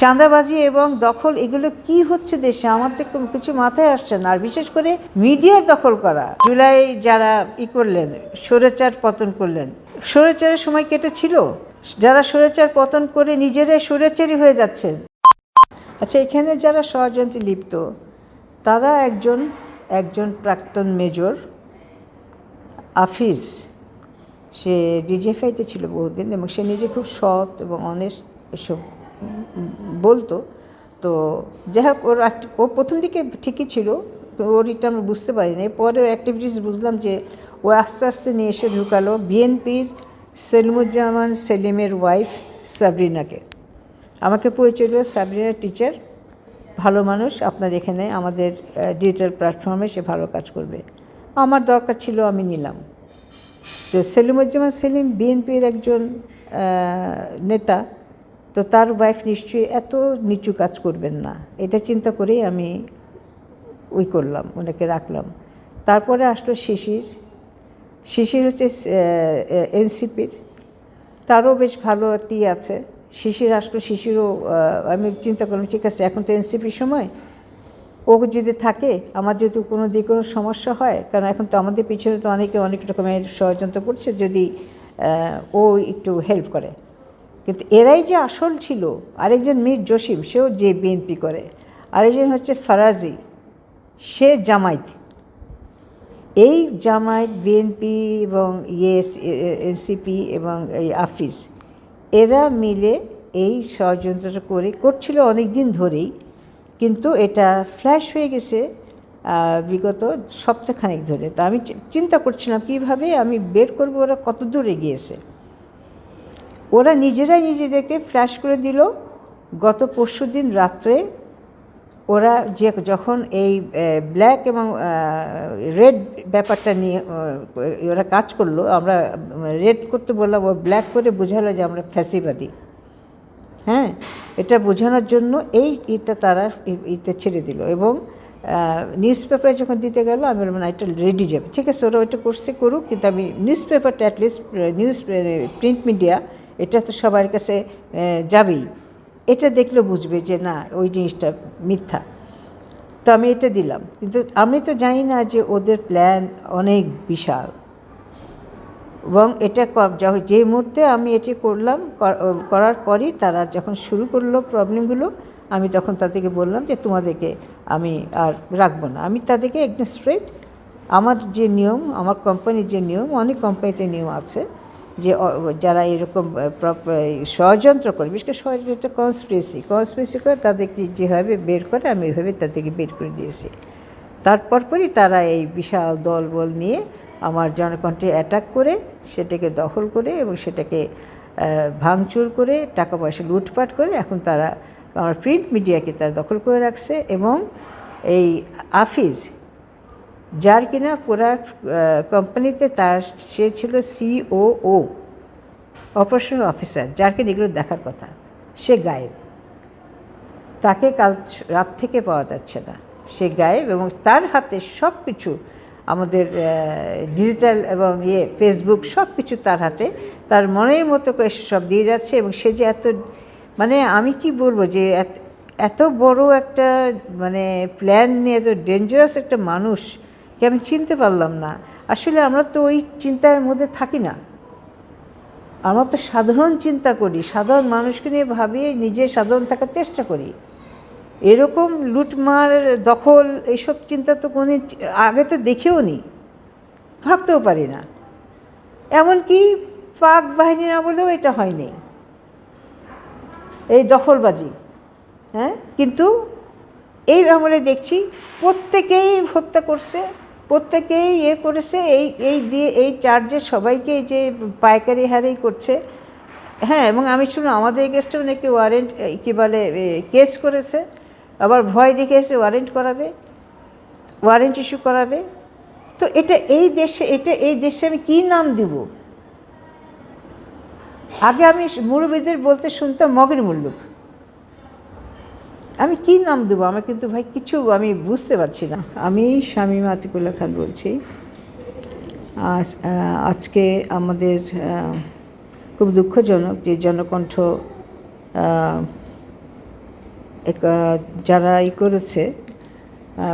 চাঁদাবাজি এবং দখল, এগুলো কি হচ্ছে দেশে? আমার তো কিছু মাথায় আসছে না। আর বিশেষ করে মিডিয়ার দখল করা। জুলাই যারা ই করলেন, স্বৈরাচার পতন করলেন, স্বৈরাচারের সময় কেটেছিল যারা স্বৈরাচার পতন করে নিজেরাই স্বৈরাচারী হয়ে যাচ্ছেন। আচ্ছা এখানে যারা ষড়যন্ত্রে লিপ্ত, তারা একজন একজন প্রাক্তন মেজর আফিস সে ডিজিএফআইতে ছিল বহুদিন এবং সে নিজে খুব সৎ এবং অনেস্ট এসব বলতো। তো যাই হোক, ওর ও প্রথম দিকে ঠিকই ছিল ওর এটা আমরা বুঝতে পারিনি। পরে ওর অ্যাক্টিভিটিস বুঝলাম যে ও আস্তে আস্তে নিয়ে এসে ঢুকালো বিএনপির সেলিমুজ্জামান সেলিমের ওয়াইফ সাবরিনাকে আমাকে পরিচয় হলো সাবরিনা টিচার ভালো মানুষ, আপনার এখানে আমাদের ডিজিটাল প্ল্যাটফর্মে সে ভালো কাজ করবে। আমার দরকার ছিল, আমি নিলাম। তো সেলিমুজ্জামান সেলিম বিএনপির একজন নেতা তো তার ওয়াইফ নিশ্চয়ই এত নিচু কাজ করবেন না। এটা চিন্তা করেই আমি ওই করলাম, ওনাকে রাখলাম। তারপরে আসলো শিশির। শিশির হচ্ছে এনসিপির। তারও বেশ ভালো একটি আছে। শিশির আসলো, শিশিরও আমি চিন্তা করলাম, ঠিক আছে, এখন তো এনসিপির সময়। ও যদি থাকে, আমার যদি কোনো দিকে কোনো সমস্যা হয়, কারণ এখন তো আমাদের পিছনে তো অনেকে অনেক রকমের ষড়যন্ত্র করছে, যদি ও একটু হেল্প করে। কিন্তু এরাই যে আসল ছিল, আরেকজন মীর জসিম, সেও যে বিএনপি করে, আরেকজন হচ্ছে ফারাজি, সে জামায়াত। এই জামায়াত বিএনপি এবং ইয়েস এনসিপি এবং এই আফিস, এরা মিলে এই ষড়যন্ত্রটা করে, করছিল অনেক দিন ধরেই, কিন্তু এটা ফ্ল্যাশ হয়ে গেছে বিগত সপ্তাহখানেক ধরে। তা আমি চিন্তা করছিলাম কীভাবে আমি বের করব, ওরা কত দূর এগিয়েছে? ওরা নিজেরাই নিজেদেরকে ফ্ল্যাশ করে দিল। গত পরশু দিন রাত্রে ওরা যে যখন এই ব্ল্যাক এবং রেড ব্যাপারটা নিয়ে ওরা কাজ করল, আমরা রেড করতে বললাম, ও ব্ল্যাক করে বোঝালো যে আমরা ফ্যাসিবাদী। হ্যাঁ এটা বোঝানোর জন্য এই ইটা তারা ই- ইতে ছেড়ে দিল এবং নিউজ পেপারে যখন দিতে গেল, আমি বললাম, না, এটা রেডি যাবে। ঠিক আছে, ওরা ওইটা করছে করুক, কিন্তু আমি নিউজ পেপারটা অ্যাটলিস্ট নিউজ প্রিন্ট মিডিয়া এটা তো সবার কাছে যাবেই। এটা দেখলে বুঝবে যে না, ওই জিনিসটা মিথ্যা। তো আমি এটা দিলাম। কিন্তু আমি তো জানি না যে ওদের প্ল্যান অনেক বিশাল। এবং এটা যে মুহূর্তে আমি এটি করলাম করার পরই তারা যখন শুরু করল প্রবলেমগুলো আমি তখন তাদেরকে বললাম যে তোমাদেরকে আমি আর রাখব না। আমি তাদেরকে একদম স্ট্রেট আমার যে নিয়ম, আমার কোম্পানির যে নিয়ম, অনেক কোম্পানিতে নিয়ম আছে। যে যারা এরকম ষড়যন্ত্র করে, বিশেষ করে ষড়যন্ত্র কনস্পিরেসি কনস্পিরেসি করে তাদেরকে যেভাবে বের করে, আমি ওইভাবে তাদেরকে বের করে দিয়েছি। তারপর পরই তারা এই বিশাল দলবল নিয়ে আমার জনকণ্ঠে অ্যাটাক করে, সেটাকে দখল করে এবং সেটাকে ভাঙচুর করে, টাকা পয়সা লুটপাট করে এখন তারা, আমার প্রিন্ট মিডিয়াকে তারা দখল করে রাখছে এবং এই আফিজ যার কিনা পুরা কোম্পানিতে তার, সে ছিল সিওও অপারেশনাল অফিসার যার কিনা এগুলো দেখার কথা। সে গায়েব। তাকে কাল রাত থেকে পাওয়া যাচ্ছে না। সে গায়েব এবং তার হাতে সব কিছু আমাদের ডিজিটাল এবং ইয়ে ফেসবুক সব কিছু তার হাতে। তার মনের মতো করে সে সব দিয়ে যাচ্ছে এবং সে যে এত মানে আমি কি বলব যে এত বড় একটা মানে প্ল্যান নিয়ে এত ডেঞ্জারাস একটা মানুষকে আমি চিনতে পারলাম না। আসলে আমরা তো ওই চিন্তার মধ্যে থাকি না। আমরা তো সাধারণ চিন্তা করি, সাধারণ মানুষকে নিয়ে ভাবিয়ে নিজে সাধারণ থাকার চেষ্টা করি। এরকম লুটমার, দখল, এইসব চিন্তা তো কোনো আগে তো দেখেও নি, ভাবতেও পারি না। এমনকি পাক বাহিনী না বলেও এটা হয়নি এই দখলবাজি হ্যাঁ? কিন্তু এই আমলে দেখছি প্রত্যেকেই হত্যা করছে। প্রত্যেকেই ইয়ে করেছে, এই এই দিয়ে, এই চার্জে সবাইকে যে পাইকারি হারেই করছে। হ্যাঁ এবং আমি শুনলাম আমাদের এগেস্টেও নাকি ওয়ারেন্ট কী বলে কেস করেছে। আবার ভয় দেখে এসে ওয়ারেন্ট করাবে ওয়ারেন্ট ইস্যু করাবে। তো এটা এই দেশে, এটা এই দেশে আমি কী নাম দিব? আগে আমি মুরব্বীদের বলতে শুনতাম মগের মুল্লুক। আমি কি নাম দেবো? আমার কিন্তু ভাই কিছু আমি বুঝতে পারছি না। আমি স্বামী আতিকুল্লাহ খান বলছি। আজ আজকে আমাদের খুব দুঃখজনক যে জনকণ্ঠ যারা ই করেছে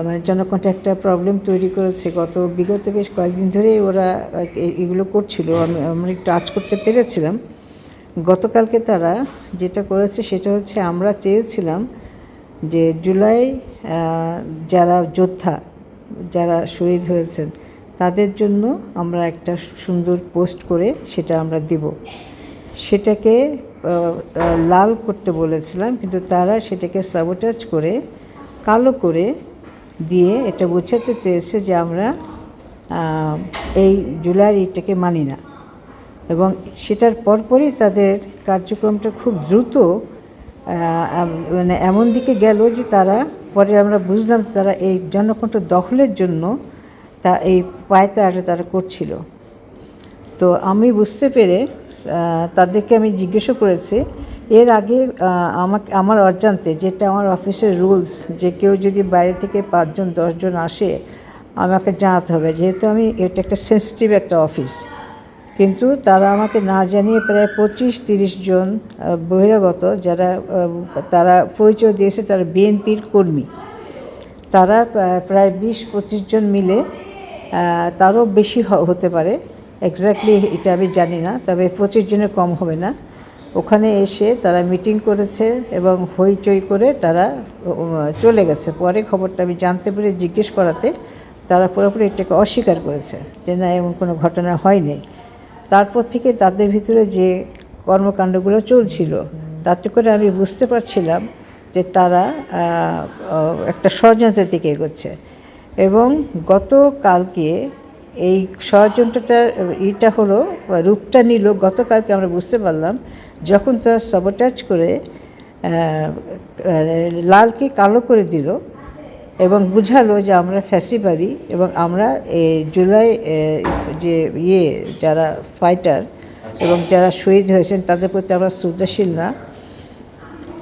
মানে জনকণ্ঠে একটা প্রবলেম তৈরি করেছে। গত বিগত বেশ কয়েকদিন ধরেই ওরা এগুলো করছিল। আমি, আমরা একটু টাচ করতে পেরেছিলাম। গতকালকে তারা যেটা করেছে সেটা হচ্ছে আমরা চেয়েছিলাম যে জুলাই যারা যোদ্ধা, যারা শহীদ হয়েছেন, তাদের জন্য আমরা একটা সুন্দর পোস্ট করে সেটা আমরা দিব। সেটাকে লাল করতে বলেছিলাম, কিন্তু তারা সেটাকে সাবোটাজ করে, কালো করে দিয়ে এটা বোঝাতে চেয়েছে যে আমরা এই জুলাইয়ের ইটাকে মানি না। এবং সেটার পরপরই তাদের কার্যক্রমটা খুব দ্রুত মানে এমন দিকে গেল যে তারা, পরে আমরা বুঝলাম যে তারা এই জনকণ্ঠ দখলের জন্য তা এই পায়তারাটা তারা করছিল। তো আমি বুঝতে পেরে তাদেরকে আমি জিজ্ঞাসা করেছি, এর আগে আমাকে, আমার অজান্তে যেটা আমার অফিসের রুলস, যে কেউ যদি বাইরে থেকে পাঁচজন, দশজন আসে, আমাকে জানাতে হবে। যেহেতু আমি, এটা একটা সেন্সিটিভ একটা অফিস। কিন্তু তারা আমাকে না জানিয়ে প্রায় পঁচিশ তিরিশ জন বহিরাগত যারা তারা পরিচয় দিয়েছে তারা বিএনপির কর্মী। তারা প্রায়- বিশ পঁচিশ জন মিলে তারও বেশি হতে পারে। এক্স্যাক্টলি এটা আমি জানি না, তবে পঁচিশ জনের কম হবে না। ওখানে এসে তারা মিটিং করেছে এবং হইচই করে তারা চলে গেছে। পরে খবরটা আমি জানতে পেরে জিজ্ঞেস করাতে তারা পুরোপুরি এটাকে অস্বীকার করেছে যে না, এমন কোনো ঘটনা হয়নি। তারপর থেকে তাদের ভিতরে যে কর্মকাণ্ডগুলো চলছিল, তাতে করে আমি বুঝতে পারছিলাম যে তারা একটা ষড়যন্ত্রের দিকে এগোচ্ছে। এবং গতকালকে এই ষড়যন্ত্রটার ইটা হলো, রূপটা নিল, গতকালকে আমরা বুঝতে পারলাম যখন তারা সবটাচ করে লালকে কালো করে দিল এবং বুঝালো যে আমরা ফ্যাসিবাদী এবং আমরা এই জুলাই যে ইয়ে যারা ফাইটার এবং যারা শহীদ হয়েছেন, তাদের প্রতি আমরা শ্রদ্ধাশীল না।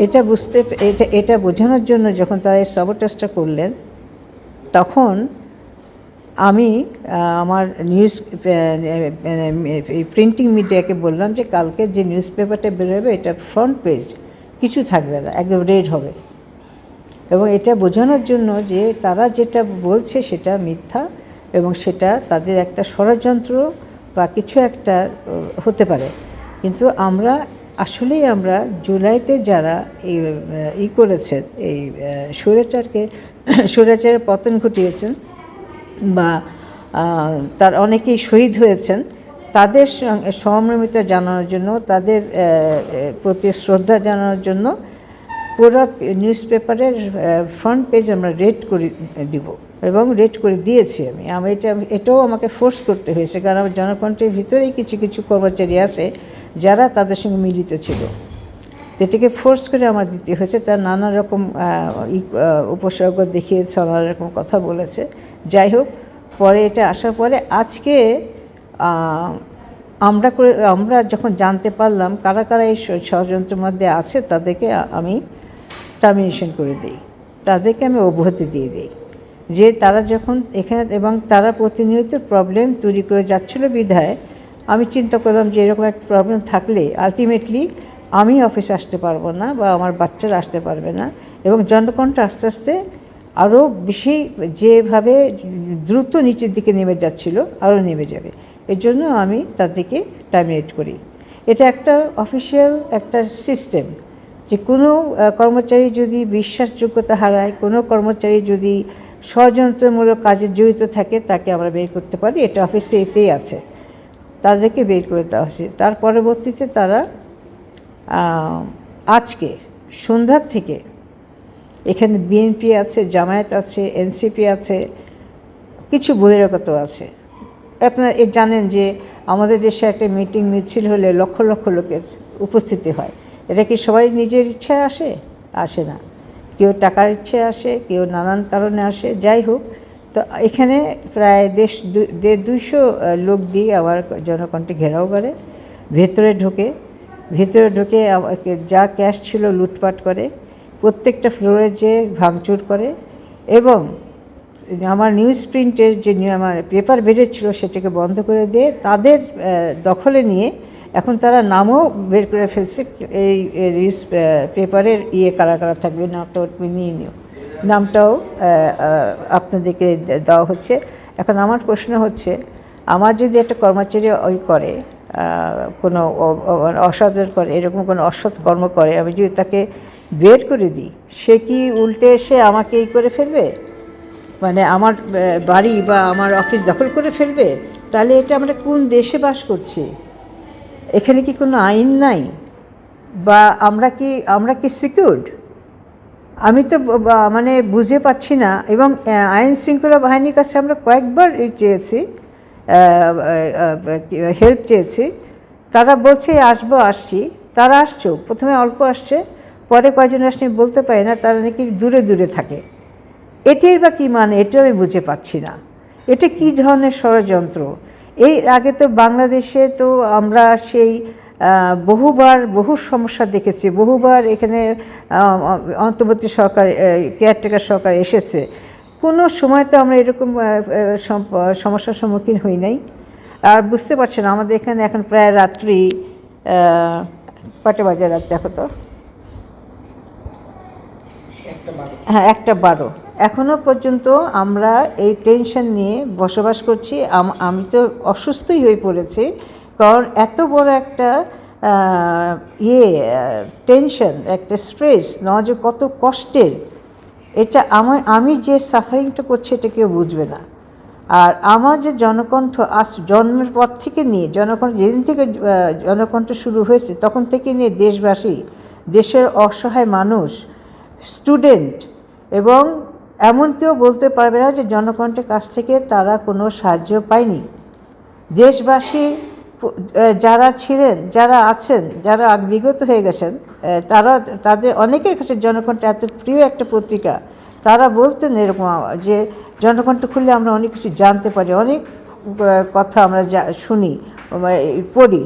এটা বুঝতে, এটা এটা বোঝানোর জন্য যখন তারা এই সাবটাসটা করলেন, তখন আমি আমার নিউজ প্রিন্টিং মিডিয়াকে বললাম যে কালকে যে নিউজ পেপারটা বেরোবে, এটা ফ্রন্ট পেজ কিছু থাকবে না, একদম রেড হবে। এবং এটা বোঝানোর জন্য যে তারা যেটা বলছে সেটা মিথ্যা এবং সেটা তাদের একটা ষড়যন্ত্র বা কিছু একটা হতে পারে। কিন্তু আমরা আসলেই আমরা জুলাইতে যারা এই ই করেছেন এই আহ, স্বৈরাচারকে স্বৈরাচারের পতন ঘটিয়েছেন বা তার অনেকেই শহীদ হয়েছেন তাদের সঙ্গে জানানোর জন্য তাদের প্রতি শ্রদ্ধা জানানোর জন্য পুরো নিউজ পেপারের ফ্রন্ট পেজ আমরা রেড করে দিব এবং রেড করে দিয়েছি আমি। আমি এটা, এটাও আমাকে ফোর্স করতে হয়েছে, কারণ আমার জনকণ্ঠের ভিতরেই কিছু কিছু কর্মচারী আছে যারা তাদের সঙ্গে মিলিত ছিল। এটাকে ফোর্স করে আমার দিতে হয়েছে, তার নানা রকম উপসর্গ দেখিয়েছে, নানা রকম কথা বলেছে। যাই হোক, পরে এটা আসার পরে আজকে আমরা করে, আমরা যখন জানতে পারলাম কারা কারা এই ষড়যন্ত্রের মধ্যে আছে, তাদেরকে আমি টার্মিনেশন করে দিই। তাদেরকে আমি অব্যাহতি দিয়ে দিই। যে তারা যখন এখানে, এবং তারা প্রতিনিয়ত প্রবলেম তৈরি করে যাচ্ছিল বিধায়, আমি চিন্তা করলাম যে এরকম একটা প্রবলেম থাকলে আলটিমেটলি আমি অফিসে আসতে পারব না বা আমার বাচ্চারা আসতে পারবে না, এবং জনকণ্ঠ আস্তে আস্তে আরও বেশি যেভাবে দ্রুত নিচের দিকে নেমে যাচ্ছিল আরও নেমে যাবে। এর জন্য আমি তাদেরকে টার্মিনেট করি। এটা একটা অফিসিয়াল একটা সিস্টেম যে কোনো কর্মচারী যদি বিশ্বাসযোগ্যতা হারায়, কোনো কর্মচারী যদি ষড়যন্ত্রমূলক কাজে জড়িত থাকে, তাকে আমরা বের করতে পারি। এটা অফিসে এতেই আছে। তাদেরকে বের করে দেওয়া হয়েছে। তার পরবর্তীতে তারা আজকে সন্ধ্যার থেকে এখানে বিএনপি আছে, জামায়াত আছে এনসিপি আছে, কিছু বহিরাগত আছে। আপনারা এ জানেন যে আমাদের দেশে একটা মিটিং মিছিল হলে লক্ষ লক্ষ লোকের উপস্থিতি হয়। এটা কি সবাই নিজের ইচ্ছায় আসে? আসে না। কেউ টাকার ইচ্ছে আসে, কেউ নানান কারণে আসে, যাই হোক। তো এখানে প্রায় দেশ দেড় দুইশো লোক দিয়ে আবার জনকণ্ঠে ঘেরাও করে, ভেতরে ঢোকে। ভেতরে ঢুকে যা ক্যাশ ছিল লুটপাট করে। প্রত্যেকটা ফ্লোরে যে ভাঙচুর করে এবং আমার নিউজ প্রিন্টের যে আমার পেপার বেরোচ্ছিল সেটাকে বন্ধ করে দিয়ে তাদের দখলে নিয়ে এখন তারা নামও বের করে ফেলছে। এই নিউজ পেপারের ইয়ে কারা কারা থাকবে নামটা নিয়ে নিও। নামটাও আপনাদেরকে দেওয়া হচ্ছে। এখন আমার প্রশ্ন হচ্ছে, আমার যদি একটা কর্মচারী ওই করে কোনো অ- অ- অসাধারণ করে, এরকম কোনো অসৎ কর্ম করে, আমি যদি তাকে বের করে দিই, সে কি উল্টে এসে আমাকে এই করে ফেলবে? মানে আমার বাড়ি বা আমার অফিস দখল করে ফেলবে? তাহলে এটা আমরা কোন দেশে বাস করছি? এখানে কি কোনো আইন নাই? বা আমরা কি আমরা কি সিকিউরড আমি তো মানে বুঝে পাচ্ছি না, এবং আইন শৃঙ্খলা বাহিনীর কাছে আমরা কয়েকবার চেয়েছি হেল্প চেয়েছি। তারা বলছে, আসব, আসছি। তারা আসছো, প্রথমে অল্প আসছে, পরে কয়জন আসছে বলতে পারি না, তারা নাকি দূরে দূরে থাকে। এটির বা কী মানে এটাও আমি বুঝে পাচ্ছি না। এটা কী ধরনের ষড়যন্ত্র? এই আগে তো বাংলাদেশে তো আমরা সেই বহুবার বহু সমস্যা দেখেছি, বহুবার এখানে অন্তর্বর্তী সরকার কেয়ারটেকার সরকার এসেছে। কোনো সময় তো আমরা এরকম সমস্যার সম্মুখীন হই নাই। আর বুঝতে পারছেন আমাদের এখানে এখন প্রায় রাত্রি কটা বাজে রাত দেখো তো? হ্যাঁ একটা বারো। এখনও পর্যন্ত আমরা এই টেনশন নিয়ে বসবাস করছি। আম- তো অসুস্থই হয়ে পড়েছি কারণ এত বড় একটা ইয়ে টেনশন একটা স্ট্রেস নেওয়া যে কত কষ্টের। এটা আমার আমি যে সাফারিংটা করছি, এটা কেউ বুঝবে না। আর আমার যে জনকণ্ঠ আজ জন্মের পর থেকে নিয়ে, জনকণ্ঠ, যেদিন থেকে জনকণ্ঠ শুরু হয়েছে, তখন থেকে নিয়ে দেশবাসী, দেশের অসহায় মানুষ স্টুডেন্ট এবং এমন কেউ বলতে পারবে না যে জনকণ্ঠের কাছ থেকে তারা কোনো সাহায্য পায়নি। দেশবাসী যারা ছিলেন, যারা আছেন, যারা বিগত হয়ে গেছেন তারা, তাদের অনেকের কাছে জনকণ্ঠ এত প্রিয় একটা পত্রিকা, তারা বলতেন এরকম যে, জনকণ্ঠ খুললে আমরা অনেক কিছু জানতে পারি, অনেক কথা আমরা শুনি পড়ি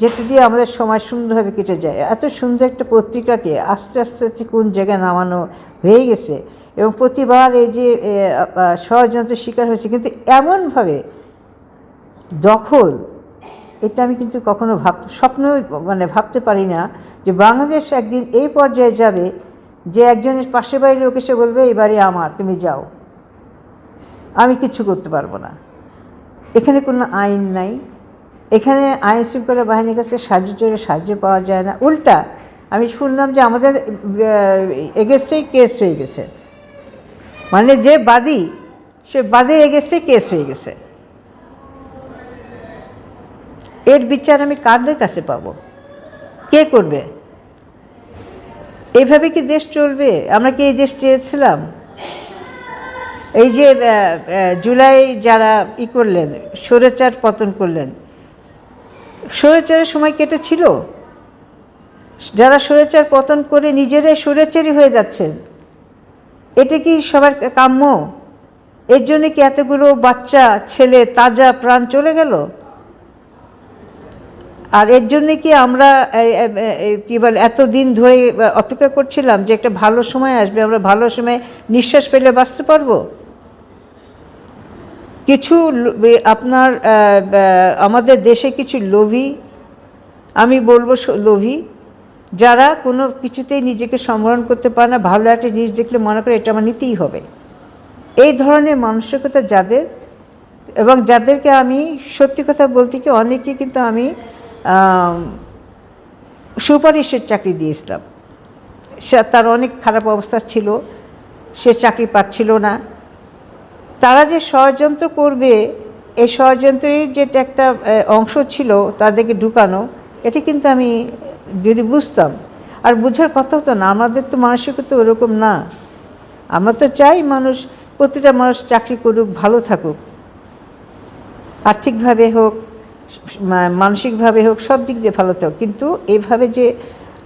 যেটা দিয়ে আমাদের সময় সুন্দরভাবে কেটে যায়। এত সুন্দর একটা পত্রিকাকে আস্তে আস্তে আস্তে কোন জায়গায় নামানো হয়ে গেছে এবং প্রতিবার এই যে ষড়যন্ত্রের শিকার হয়েছে, কিন্তু এমনভাবে দখল এটা আমি কিন্তু কখনো ভাব স্বপ্ন মানে ভাবতে পারি না যে বাংলাদেশ একদিন এই পর্যায়ে যাবে যে একজনের পাশের বাড়ির লোক এসে বলবে, এই বাড়ি আমার, তুমি যাও। আমি কিছু করতে পারব না। এখানে কোনো আইন নাই। এখানে আইন শৃঙ্খলা বাহিনীর কাছে সাহায্য চলে সাহায্য পাওয়া যায় না। উল্টা, আমি শুনলাম যে আমাদের এগেস্টেই কেস হয়ে গেছে। মানে যে বাদী, সে বাদী এগেস্টেই কেস হয়ে গেছে। এর বিচার আমি কাদের কাছে পাবো? কে করবে? এইভাবে কি দেশ চলবে? আমরা কি এই দেশ চেয়েছিলাম? এই যে জুলাই যারা ই করলেন, স্বৈরাচার পতন করলেন, স্বৈরাচারের সময় কেটেছিল যারা স্বৈরাচার পতন করে নিজেরাই স্বৈরাচারী হয়ে যাচ্ছেন, এটা কি সবার কাম্য? এর জন্য কি এতগুলো বাচ্চা, ছেলে, তাজা প্রাণ চলে গেল? আর এর জন্যে কি আমরা কি বলে এতদিন ধরে অপেক্ষা করছিলাম যে একটা ভালো সময় আসবে আমরা ভালো সময় নিঃশ্বাস পেলে বাঁচতে পারব? কিছু আপনার আমাদের দেশে কিছু লোভী আমি বলব লোভী যারা কোনো কিছুতেই নিজেকে সম্বরণ করতে পারে না ভালো একটা জিনিস দেখলে মনে করে এটা আমার নিতেই হবে। এই ধরনের মানসিকতা যাদের এবং যাদেরকে আমি সত্যি কথা বলতে কি অনেকে কিন্তু আম, সুপারিশের চাকরি দিয়েছিলাম সে তার অনেক খারাপ অবস্থা ছিল, সে চাকরি পাচ্ছিল না। তারা যে ষড়যন্ত্র করবে এই ষড়যন্ত্রের যেটা একটা অংশ ছিল তাদেরকে ঢুকানো, এটা কিন্তু আমি যদি বুঝতাম, আর বুঝার কথা হতো না, আমাদের তো মানসিকতা ওরকম না। আমরা তো চাই মানুষ, প্রতিটা মানুষ চাকরি করুক, ভালো থাকুক, আর্থিকভাবে হোক মানসিকভাবে হোক, সব দিক দিয়ে ভালো থাকুক। কিন্তু এইভাবে যে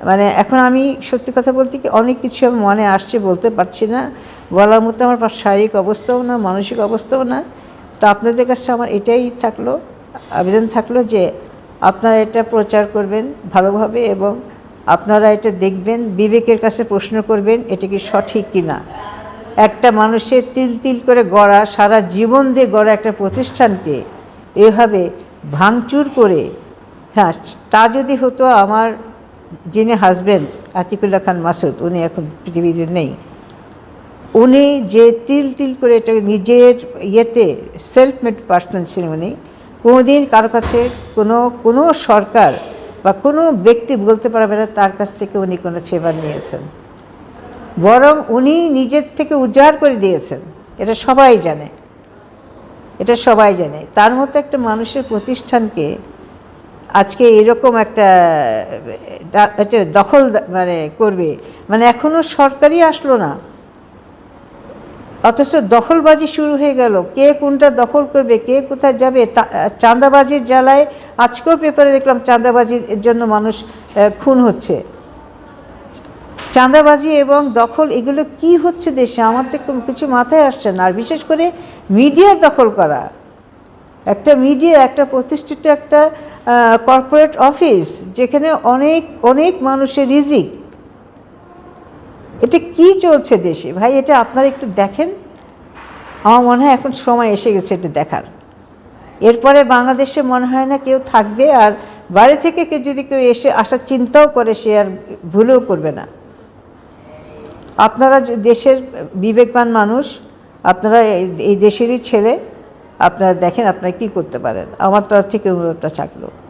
মানে এখন আমি সত্যি কথা বলতে কি, অনেক কিছু আমার মনে আসছে বলতে পারছি না। বলার মতো আমার শারীরিক অবস্থাও না, মানসিক অবস্থাও না। তো আপনাদের কাছে আমার এটাই থাকল, আবেদন থাকল যে আপনারা এটা প্রচার করবেন ভালোভাবে এবং আপনারা এটা দেখবেন, বিবেকের কাছে প্রশ্ন করবেন, এটা কি সঠিক কি না। একটা মানুষের তিল তিল করে গড়া, সারা জীবন দিয়ে গড়া একটা প্রতিষ্ঠানকে এভাবে ভাঙচুর করে হ্যাঁ তা যদি হতো আমার যিনি হাজব্যান্ড আতিকুল্লাহ খান মাসুদ, উনি এখন পৃথিবীতে নেই, উনি যে তিল তিল করে এটা নিজের ইয়েতে সেলফ মেড পার্সন ছিলেন উনি, কোনোদিন কারও কাছে কোনো কোনো সরকার বা কোনো ব্যক্তি বলতে পারবে না তার কাছ থেকে উনি কোনো ফেভার নিয়েছেন। বরং উনি নিজের থেকে উজাড় করে দিয়েছেন, এটা সবাই জানে। এটা সবাই জানে। তার মতো একটা মানুষের প্রতিষ্ঠানকে আজকে এরকম একটা দখল মানে করবে। মানে এখনও সরকারই আসলো না। অথচ দখলবাজি শুরু হয়ে গেল। কে কোনটা দখল করবে, কে কোথায় যাবে চাঁদাবাজির জ্বালায় আজকেও পেপারে দেখলাম চাঁদাবাজির জন্য মানুষ খুন হচ্ছে। চাঁদাবাজি এবং দখল, এগুলো কি হচ্ছে দেশে? আমার তো কিছু মাথায় আসছে না। আর বিশেষ করে মিডিয়ার দখল করা। একটা মিডিয়া, একটা প্রতিষ্ঠিত একটা কর্পোরেট অফিস যেখানে অনেক অনেক মানুষের রিজিক। এটা কি চলছে দেশে? ভাই, এটা আপনারা একটু দেখেন। আমার মনে হয় এখন সময় এসে গেছে এটা দেখার। এরপরে বাংলাদেশে মনে হয় না কেউ থাকবে, আর বাইরে থেকে কেউ যদি কেউ এসে আসার চিন্তাও করে, সে আর ভুলেও করবে না। আপনারা দেশের বিবেকবান মানুষ, আপনারা এই দেশেরই ছেলে, আপনারা দেখেন আপনারা কি করতে পারেন। আমার তরফ থেকে অনুরোধটা থাকল।